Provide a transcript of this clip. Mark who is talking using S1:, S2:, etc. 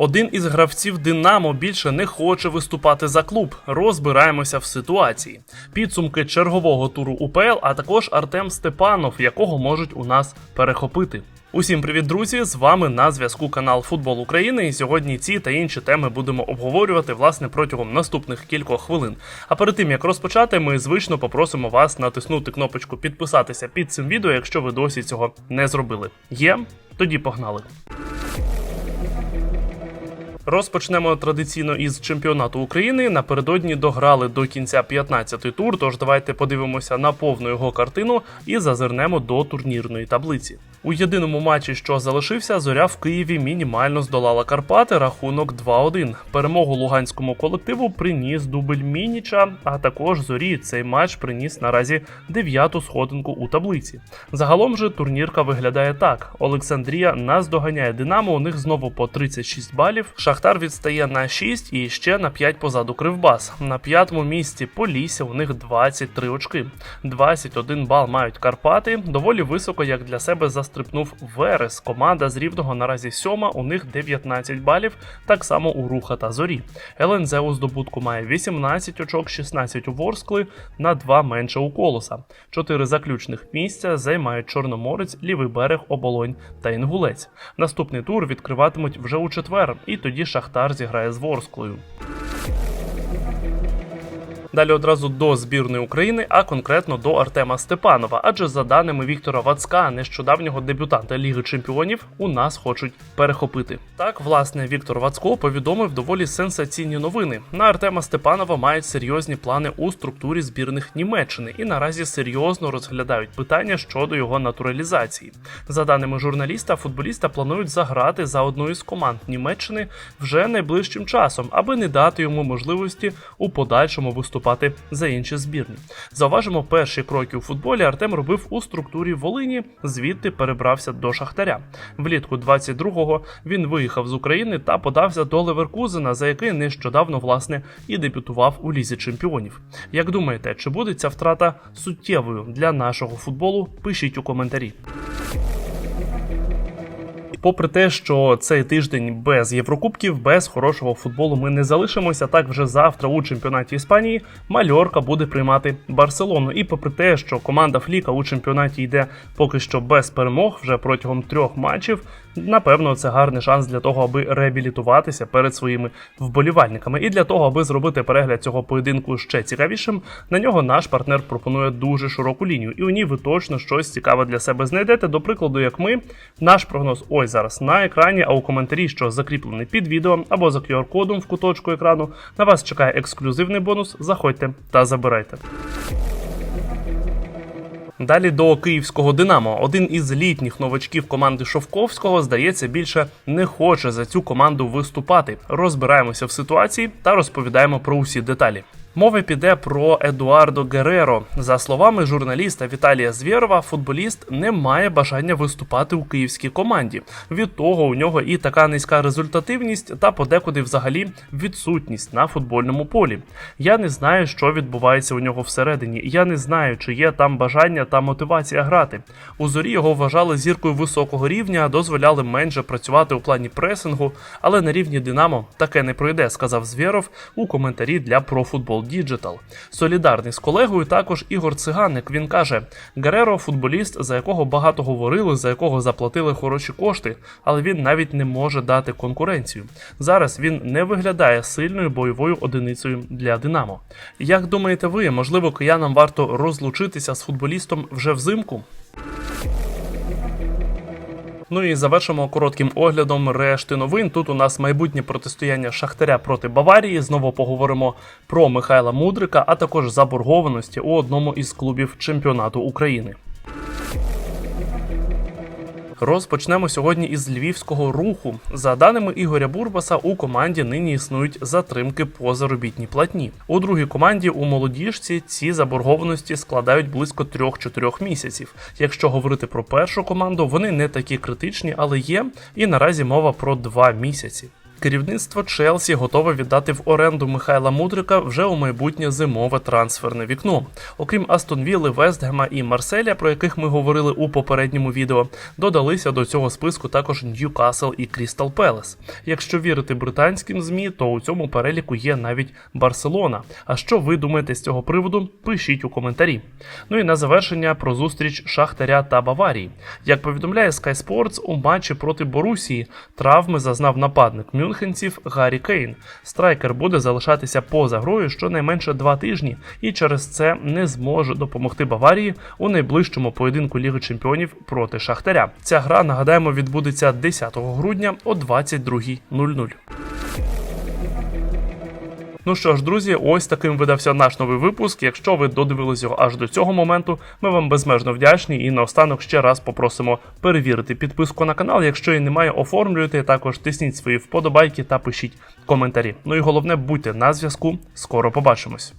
S1: Один із гравців Динамо більше не хоче виступати за клуб. Розбираємося в ситуації. Підсумки чергового туру УПЛ, а також Артем Степанов, якого можуть у нас перехопити. Усім привіт, друзі! З вами на зв'язку канал Футбол України. І сьогодні ці та інші теми будемо обговорювати власне протягом наступних кількох хвилин. А перед тим як розпочати, ми звично попросимо вас натиснути кнопочку підписатися під цим відео, якщо ви досі цього не зробили. Є? Тоді погнали. Розпочнемо традиційно із чемпіонату України. Напередодні дограли до кінця 15-й тур. Тож давайте подивимося на повну його картину і зазирнемо до турнірної таблиці. У єдиному матчі, що залишився, зоря в Києві мінімально здолала Карпати. Рахунок 2-1. Перемогу луганському колективу приніс дубль Мініча. А також зорі цей матч приніс наразі дев'яту сходинку у таблиці. Загалом же турнірка виглядає так: Олександрія наздоганяє Динамо. У них знову по 36 балів. Шахтар відстає на 6 і ще на 5 позаду Кривбас. На п'ятому місці Полісся у них 23 очки. 21 бал мають Карпати. Доволі високо, як для себе застрипнув Верес. Команда з Рівного наразі сьома, у них 19 балів, так само у Руха та Зорі. ЛНЗ у здобутку має 18 очок, 16 у Ворскли, на 2 менше у Колоса. Чотири заключних місця займають Чорноморець, Лівий берег, Оболонь та Інгулець. Наступний тур відкриватимуть вже у четвер, і тоді Шахтар зіграє з Ворсклою. Далі одразу до збірної України, а конкретно до Артема Степанова. Адже за даними Віктора Вацка, нещодавнього дебютанта Ліги Чемпіонів, у нас хочуть перехопити. Так, власне, Віктор Вацко повідомив доволі сенсаційні новини. На Артема Степанова мають серйозні плани у структурі збірних Німеччини і наразі серйозно розглядають питання щодо його натуралізації. За даними журналіста, футболіста планують заграти за одною з команд Німеччини вже найближчим часом, аби не дати йому можливості у подальшому виступати за інші збірні. Зауважимо, перші кроки у футболі Артем робив у структурі Волині, звідти перебрався до Шахтаря. Влітку 22-го він виїхав з України та подався до Леверкузена, за який нещодавно власне і дебютував у лізі чемпіонів. Як думаєте, чи буде ця втрата суттєвою для нашого футболу? Пишіть у коментарі. Попри те, що цей тиждень без Єврокубків, без хорошого футболу ми не залишимося. Так вже завтра у чемпіонаті Іспанії Мальорка буде приймати Барселону. І попри те, що команда Фліка у чемпіонаті йде поки що без перемог вже протягом трьох матчів. Напевно, це гарний шанс для того, аби реабілітуватися перед своїми вболівальниками. І для того, аби зробити перегляд цього поєдинку ще цікавішим, на нього наш партнер пропонує дуже широку лінію, і у ній ви точно щось цікаве для себе знайдете. До прикладу, як ми, наш прогноз ось зараз на екрані, а у коментарі, що закріплений під відео або за QR-кодом в куточку екрану, на вас чекає ексклюзивний бонус. Заходьте та забирайте. Далі до київського Динамо. Один із літніх новачків команди Шовковського, здається, більше не хоче за цю команду виступати. Розбираємося в ситуації та розповідаємо про усі деталі. Мова піде про Едуардо Гереро. За словами журналіста Віталія Звєрова, футболіст не має бажання виступати у київській команді. Від того у нього і така низька результативність, та подекуди взагалі відсутність на футбольному полі. Я не знаю, що відбувається у нього всередині. Я не знаю, чи є там бажання та мотивація грати. У зорі його вважали зіркою високого рівня, дозволяли менше працювати у плані пресингу, але на рівні Динамо таке не пройде, сказав Звєров у коментарі для ProFootball Digital. Солідарний з колегою також Ігор Циганик. Він каже: Гереро футболіст, за якого багато говорили, за якого заплатили хороші кошти, але він навіть не може дати конкуренцію. Зараз він не виглядає сильною бойовою одиницею для Динамо. Як думаєте ви, можливо, киянам варто розлучитися з футболістом вже взимку? Ну і завершимо коротким оглядом решти новин. Тут у нас майбутнє протистояння Шахтаря проти Баварії. Знову поговоримо про Михайла Мудрика, а також заборгованості у одному із клубів чемпіонату України. Розпочнемо сьогодні із львівського руху. За даними Ігоря Бурбаса, у команді нині існують затримки по заробітній платні. У другій команді у молодіжці ці заборгованості складають близько 3-4 місяців. Якщо говорити про першу команду, вони не такі критичні, але є. І наразі мова про 2 місяці. Керівництво Челсі готове віддати в оренду Михайла Мудрика вже у майбутнє зимове трансферне вікно. Окрім Астон Вілли, Вестгема і Марселя, про яких ми говорили у попередньому відео, додалися до цього списку також Ньюкасл і Крістал Пелес. Якщо вірити британським змі, то у цьому переліку є навіть Барселона. А що ви думаєте з цього приводу? Пишіть у коментарі. Ну і на завершення про зустріч Шахтаря та Баварії. Як повідомляє Sky Sports, у матчі проти Борусії травми зазнав нападник мюнхенців Гаррі Кейн. Страйкер буде залишатися поза грою щонайменше два тижні і через це не зможе допомогти Баварії у найближчому поєдинку Ліги Чемпіонів проти Шахтаря. Ця гра нагадаємо відбудеться 10 грудня о 22.00. Ну що ж, друзі, ось таким видався наш новий випуск. Якщо ви додивились його аж до цього моменту, ми вам безмежно вдячні і наостанок ще раз попросимо перевірити підписку на канал. Якщо її немає, оформлюйте. Також тисніть свої вподобайки та пишіть коментарі. Ну і головне, будьте на зв'язку. Скоро побачимось.